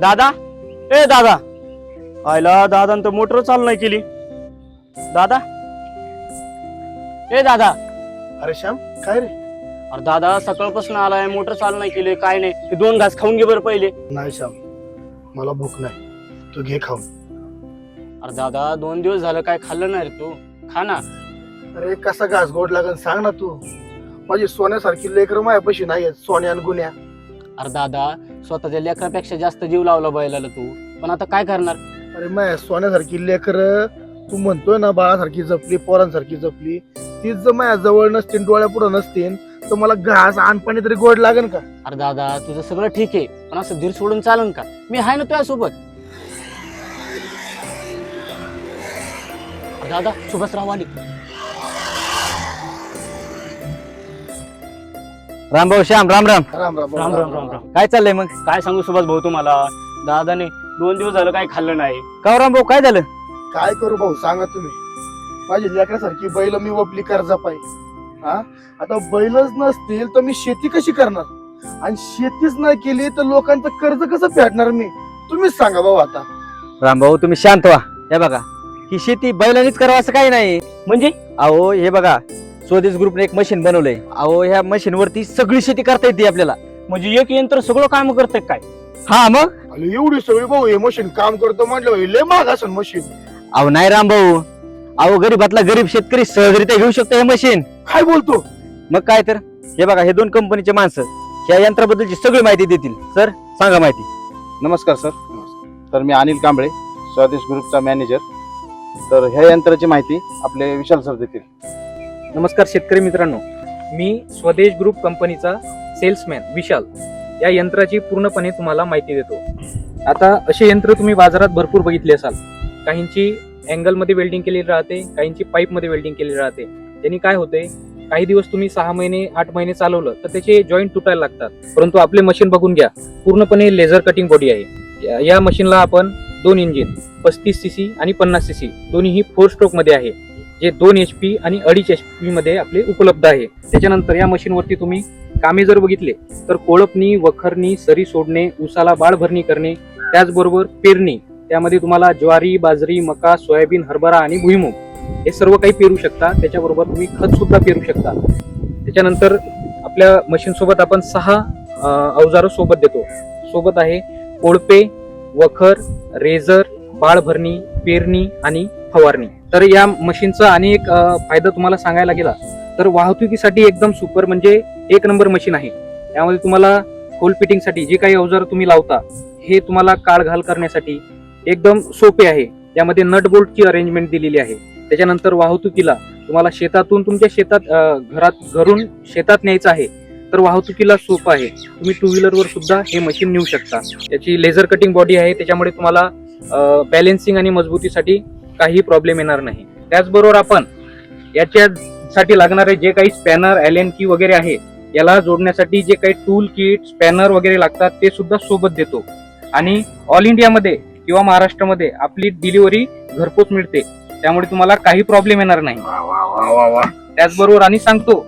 दादा? ए दादा. आयला दादा तर मोटर चालू नाही केली. दादा? ए दादा. अरे श्याम काय रे? अरे दादा सकाळपासून आलाय मोटर चालू नाही केली काय नाही. ते दोन घास खाऊन घे बरं पहिले. नाही श्याम. मला भूक नाही. तू घे खाऊन. अरे दादा दोन दिवस झालं काय खाल्लं नाही रे तू. खा ना. अरे कसा घास गोड लागन सांग ना तू. माझी सोन्यासारखी लेकर मायापाशी नाही आहेत सोन्या आणि गुन्ह्या अरे दादा स्वतःच्या लेकरापेक्षा जास्त जीव लावला बैलाला तू. पण आता काय करणार? अरे माय सोन्यासारखी लेकर तू म्हणतोय ना बाळासारखी जपली पोरांसारखी जपली. तीच जर माझ्या जवळ नसतील डोळ्या पुढे नसतील तर मला घास आणपाणी तरी गोड लागन का? अरे दादा तुझं सगळं ठीक आहे पण असं धीर सोडून चालन का? मी आहे ना तुझ्यासोबत. अरे दादा सुभाषराव आली. राम भाऊ श्याम राम राम. राम राम राम राम राम राम. काय चाललंय मग? काय सांगू सुभाष भाऊ तुम्हाला? दादाने दोन दिवस झालं काय खाल्लं नाही. का राम भाऊ काय झालं? काय करू भाऊ सांगा तुम्ही. माझी लेकरासारखी बैल मी वपली कर्जा पाय. हा? आता बैलच नसतील तर मी शेती कशी करणार? आणि शेतीच नाही केली तर लोकांचं कर्ज कसं फेडणार मी? तुम्हीच सांगा भाऊ आता. राम भाऊ तुम्ही शांत व्हा. हे बघा ही शेती बैलांनीच करावं असं काही नाही. म्हणजे? अहो हे बघा स्वदेश ग्रुपने एक मशीन बनवलंय. अहो ह्या मशीन वरती सगळी शेती करता येते आपल्याला. म्हणजे एक यंत्र सगळं काम करतंय काय? हा मग? अरे एवढी सगळी भाऊ हे मशीन काम करतो म्हटलं लय महाग असेल मशीन अहो नाही राम भाऊ. अहो गरीबातला गरीब शेतकरी सहजरित्या घेऊ शकतो हे मशीन काय बोलतो? मग काय तर? हे बघा हे दोन कंपनीचे माणसं. ह्या यंत्राबद्दलची सगळी माहिती देतील. सर सांगा माहिती. नमस्कार सर. तर मी अनिल कांबळे स्वदेश ग्रुपचा मॅनेजर तर ह्या यंत्राची माहिती आपले विशाल सर देतील. नमस्कार शेतकरी मित्रांनो. मी स्वदेश ग्रुप कंपनीचा सेल्समॅन विशाल. या यंत्राची पूर्णपणे तुम्हाला माहिती देतो. आता असे यंत्र तुम्ही बाजारात भरपूर बघितले असाल. काहींची अँगलमध्ये वेल्डिंग केलेली राहते काहींची पाईपमध्ये वेल्डिंग केलेली राहते. त्यांनी काय होते काही दिवस तुम्ही सहा महिने आठ महिने चालवलं तर त्याचे जॉईंट तुटायला लागतात. परंतु आपले मशीन बघून घ्या. पूर्णपणे लेझर कटिंग बॉडी आहे. या- मशीनला आपण दोन इंजिन पस्तीस सी सी आणि पन्नास सी सी दोन्हीही फोर स्ट्रोकमध्ये आहे. जे दोन एच पी आणि अडीच एच पी मध्ये आपले उपलब्ध आहे. त्याच्यानंतर या मशीनवरती तुम्ही कामे जर बघितले तर कोळपणी वखरणी सरी सोडणे उसाला बाळ भरणी करणे त्याचबरोबर पेरणी त्यामध्ये तुम्हाला ज्वारी बाजरी मका सोयाबीन हरभरा आणि भुईमुग हे सर्व काही पेरू शकता. त्याच्याबरोबर तुम्ही खत सुद्धा पेरू शकता. त्याच्यानंतर आपल्या मशीन सोबत आपण सहा अवजार सोबत देतो. सोबत आहे कोळपे वखर रेझर बाळ भरणी पेरणी आणि फवारणी. तर या मशीनचा आणि एक फायदा तुम्हाला सांगायला गेला तर वाहतुकीसाठी एकदम सुपर म्हणजे एक नंबर मशीन आहे. यामध्ये तुम्हाला खोल फिटिंगसाठी जे काही अवजार तुम्ही लावता हे तुम्हाला काळ घाल करण्यासाठी एकदम सोपे आहे. यामध्ये नट बोल्टची अरेंजमेंट दिलेली आहे. त्याच्यानंतर वाहतुकीला तुम्हाला शेतातून तुमच्या शेतात घरात घरून शेतात न्यायचं आहे तर वाहतुकीला सोपं आहे. तुम्ही टू व्हीलरवर सुद्धा हे मशीन नेऊ शकता. त्याची लेझर कटिंग बॉडी आहे त्याच्यामुळे तुम्हाला बॅलेन्सिंग आणि मजबूतीसाठी काही प्रॉब्लेम येणार नाही. त्याचबरोबर आपण याच्यासाठी लागणारे जे काही स्पॅनर एल की वगैरे आहे याला जोडण्यासाठी जे काही टूल किट स्पॅनर वगैरे लागतात ते सुद्धा सोबत देतो. आणि ऑल इंडियामध्ये किंवा महाराष्ट्रामध्ये आपली डिलिव्हरी घरपोच मिळते. त्यामुळे तुम्हाला काही प्रॉब्लेम येणार नाही. त्याचबरोबर आणि सांगतो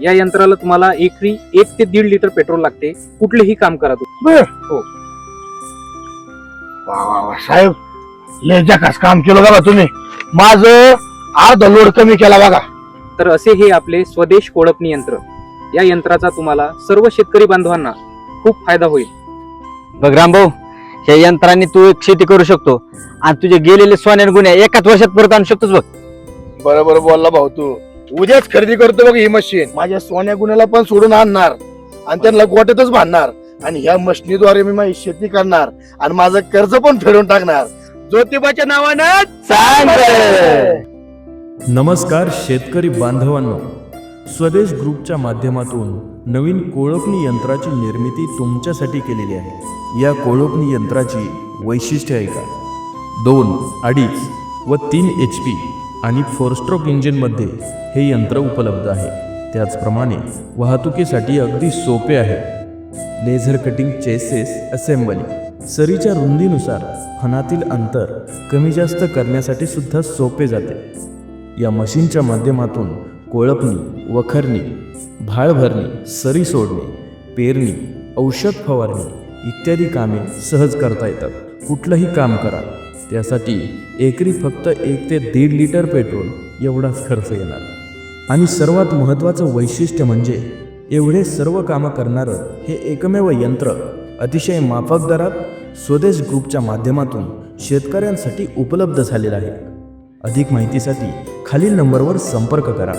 या यंत्राला तुम्हाला एकरी एक ते दीड लिटर पेट्रोल लागते. कुठलेही काम करा तुम्ही. हो. साहेब लय जकास काम केलं बघा तुम्ही. माझं अर्ध लोड कमी केला बघा. तर असे हे आपले स्वदेश कोळपणी यंत्र. या यंत्राचा तुम्हाला सर्व शेतकरी बांधवांना खूप फायदा होईल. बघ राम भाऊ ह्या यंत्राने तू एक शेती करू शकतो. आणि तुझे गेलेले सोन्यान गुन्हे एकाच वर्षात परत आणू शकतोस बघ. बरोबर बोलला भाऊ तू. उद्याच खरेदी करतो बघ ही मशीन. माझ्या सोन्या गुन्ह्याला पण सोडून आणणार. आणि त्यांना गोट्यातच बांधणार. आणि ह्या मशीनीद्वारे मी माझी शेती करणार. आणि माझं कर्ज पण फेडून टाकणार. ज्योतिबाच्या नावानं नमस्कार शेतकरी बांधवांनो. स्वदेश ग्रुपच्या माध्यमातून नवीन कोळपणी यंत्राची निर्मिती तुमच्यासाठी केलेली आहे. या कोळपणी यंत्राची वैशिष्ट्ये आहे का? दोन अडीच व तीन एच पी आणि फोर स्ट्रोक इंजिनमध्ये हे यंत्र उपलब्ध आहे. त्याचप्रमाणे वाहतुकीसाठी अगदी सोपे आहे. लेझर कटिंग चेसेस असेंबली सरीच्या रुंदीनुसार फणातील अंतर कमी जास्त करण्यासाठी सुद्धा सोपे जाते. या मशीनच्या माध्यमातून कोळपणी वखरणी भाळ भरणी सरी सोडणे पेरणी औषध फवारणी इत्यादी कामे सहज करता येतात. कुठलंही काम करा त्यासाठी एकरी फक्त एक ते दीड लिटर पेट्रोल एवढाच खर्च येणार. आणि सर्वात महत्त्वाचं वैशिष्ट्य म्हणजे एवढे सर्व कामं करणारं हे एकमेव यंत्र अतिशय माफक दरात स्वदेश ग्रुपच्या माध्यमातून शेतकऱ्यांसाठी उपलब्ध झालेला आहे. अधिक माहितीसाठी खालील नंबरवर संपर्क करा.